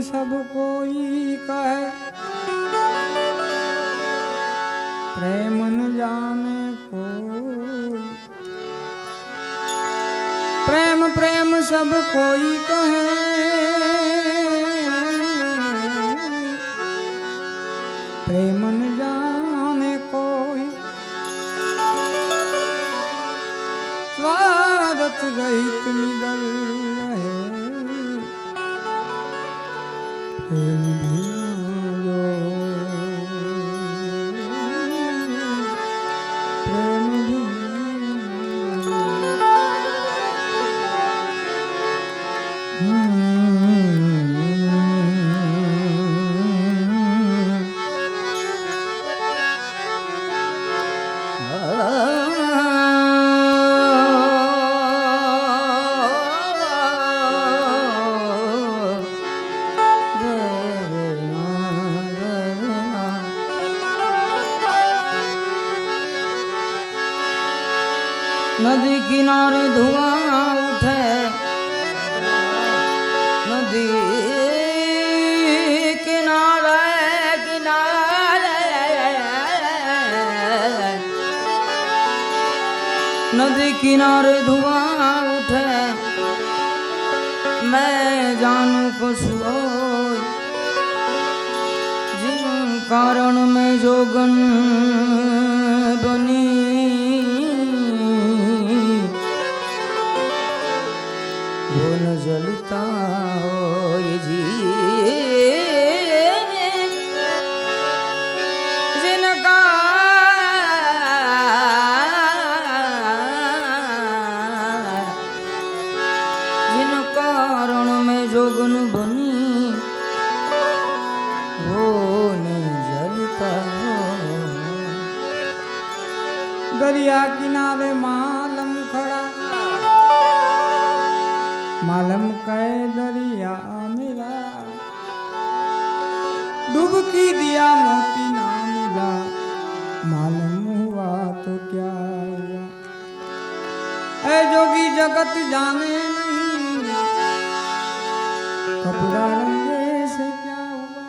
सब कोई कहे। प्रेम न जाने कोई। प्रेम प्रेम सब कोई कहे। प्रेम न जाने कोई। स्वागत रहित निडर mm. નદી કિનારે ધુઆ ઉઠે નદી કિનારે કિનારે નદી કિનારે ધુઆ ઉઠે મેં જાણું કશું હોય કારણ મેં જોગન मालम कै दरिया मेरा। डुबकी दिया मोती ना मिला मालूम हुआ तो क्या हुआ? ऐ जोगी जगत जाने नहीं। कपड़ा रंगे से क्या हुआ?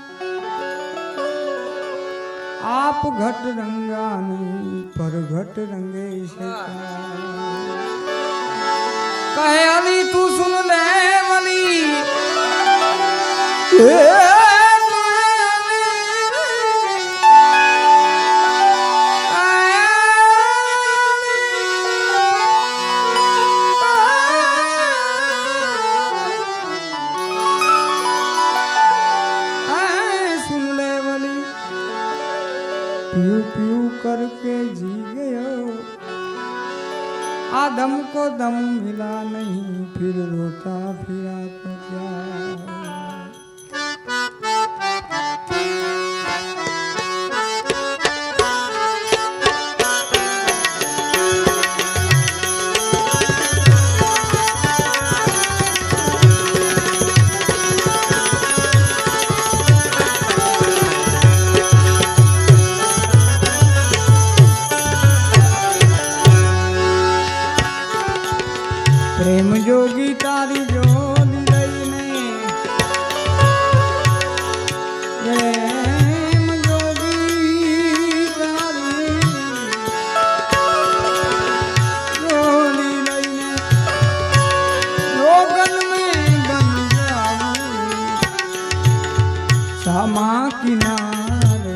आप घट रंगा नहीं, पर घट रंगे से क्या हुआ? કહે અલી તું સુન લે વલી મારે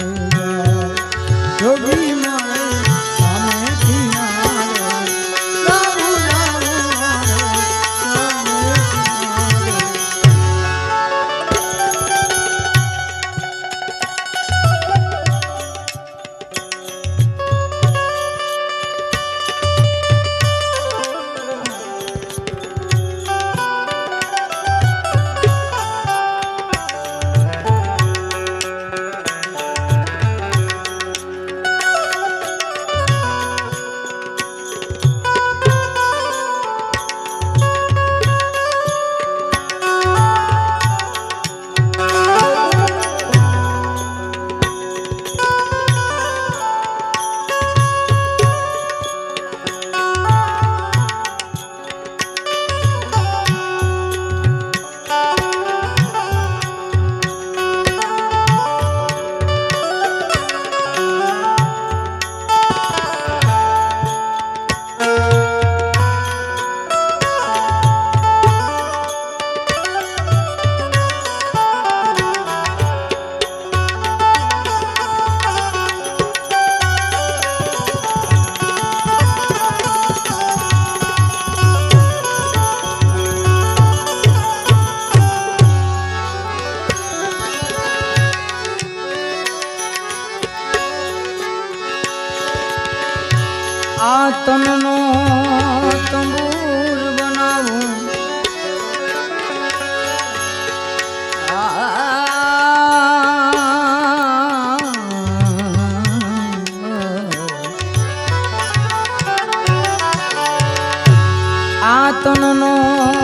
આ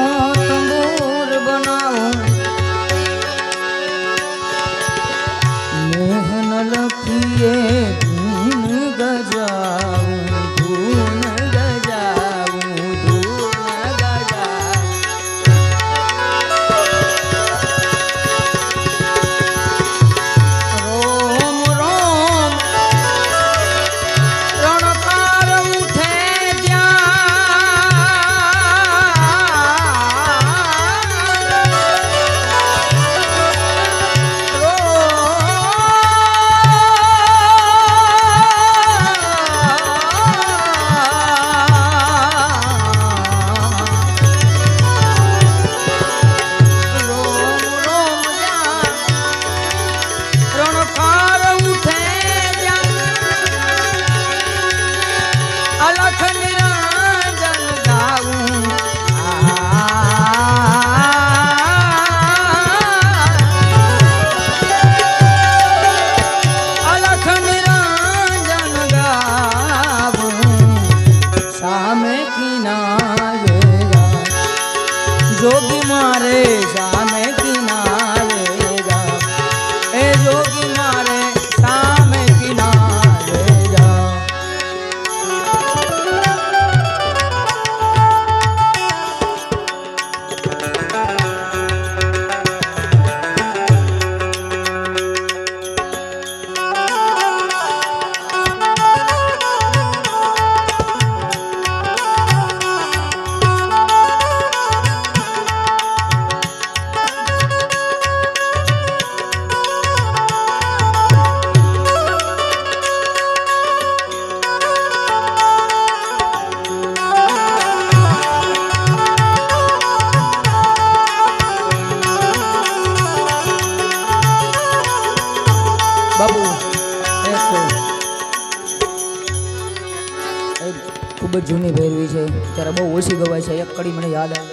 ત્યારે બહુ ઓછી ગવાય છે. એક કડી મને યાદ આવે.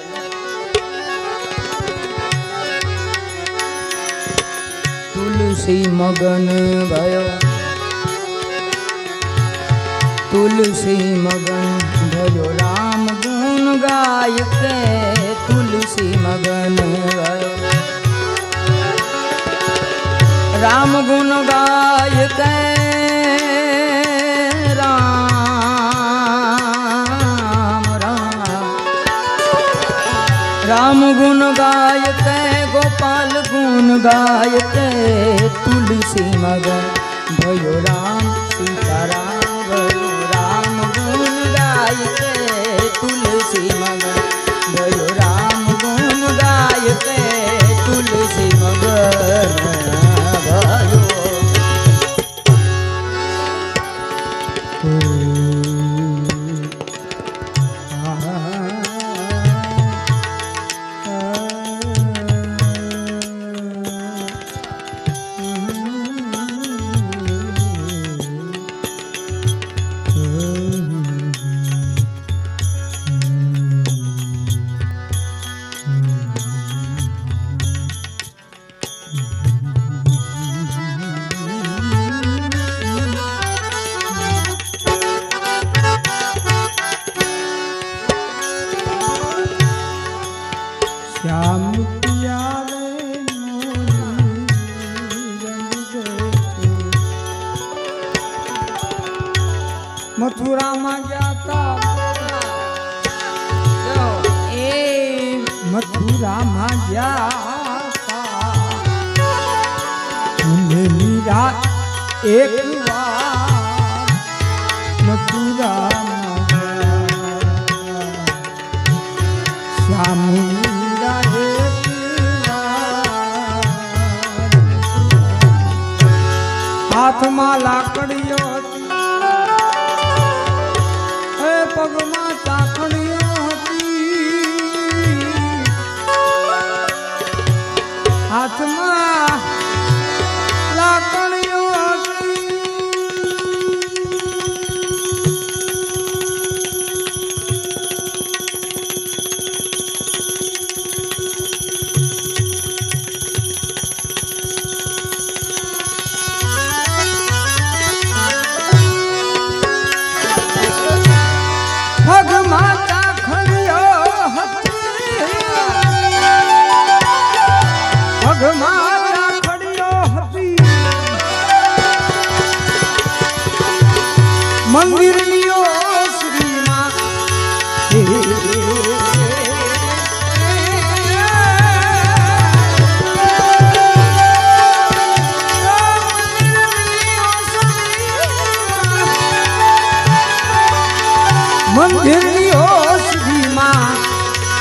તુલસી મગન ભયો. તુલસી મગન ભયો. રામ ગુણ ગાય કે તુલસી મગન ભયો. રામ ગુણ ગાય કે રામ ગુણ ગાય તે ગોપાલ ગુણ ગાય તે તુલસી મગન ભયો રામ સીતારામ ભયો રામ ગુણ ગાય તે તુલસી મગન હાથમાં લાકડીઓ હતી. પગમાં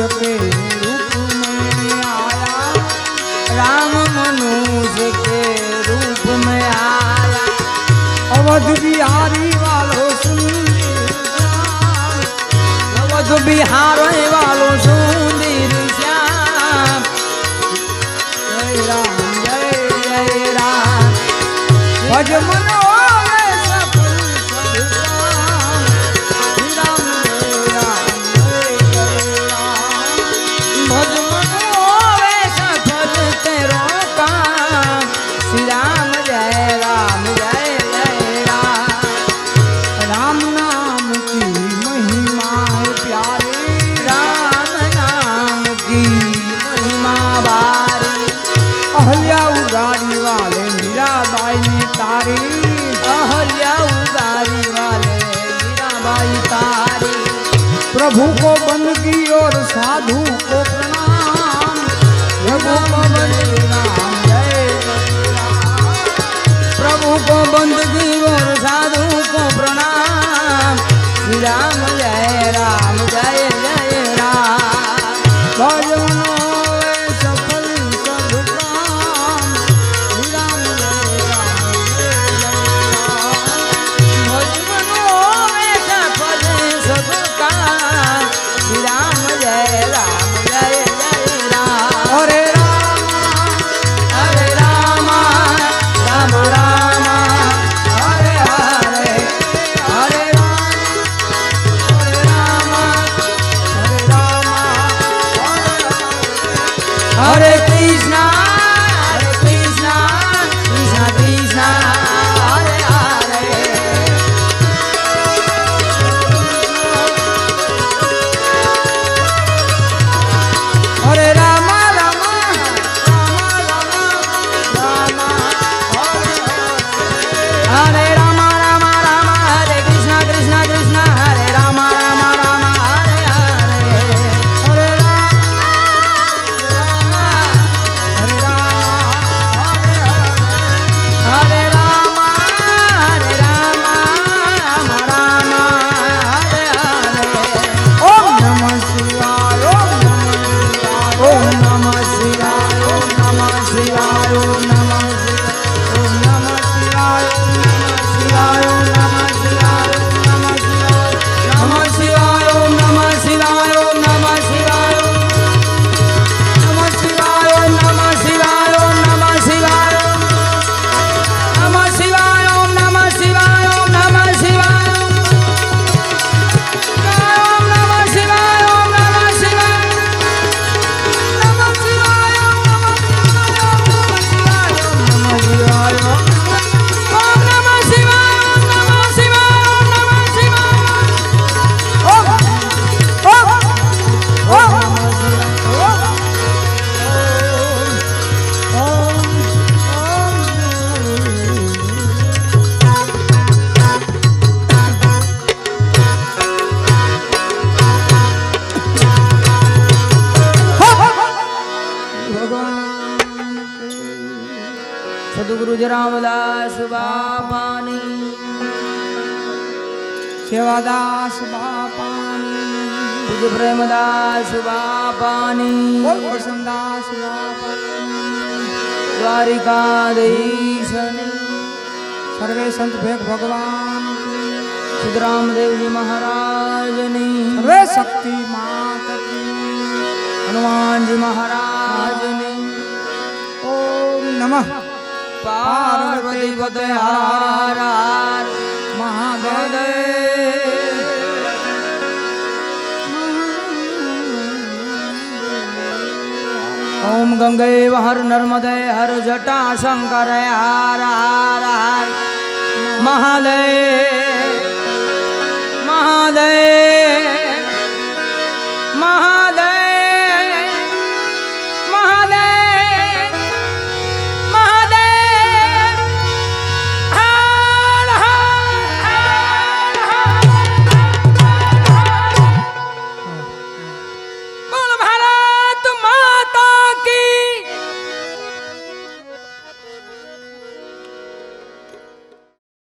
જપે રૂપ આયા રામ મનુજ કે રૂપ મેં આયા અવધ બિહારી વાલો સુન અવધ બિહાર વાલો સુંદર જય રામ, જય જય રામ. ભજ મનો રામ જય રામ જય સેવાદાસ બાપાની પૂજ્ય પ્રેમદાસ બાપાની કરશનદાસ બાપાની દ્વારિકાધીશની સર્વે સંત ભેગ ભગવાન કી. દેવજી મહારાજની સર્વે શક્તિ માત કી. હનુમાનજી મહારાજની ઓમ નમઃ પાર્વતી પતે હર હર ઓમ ગંગે હર નર્મદે હર જટા શંકર હાર હાર હાર મહાદય મહાદય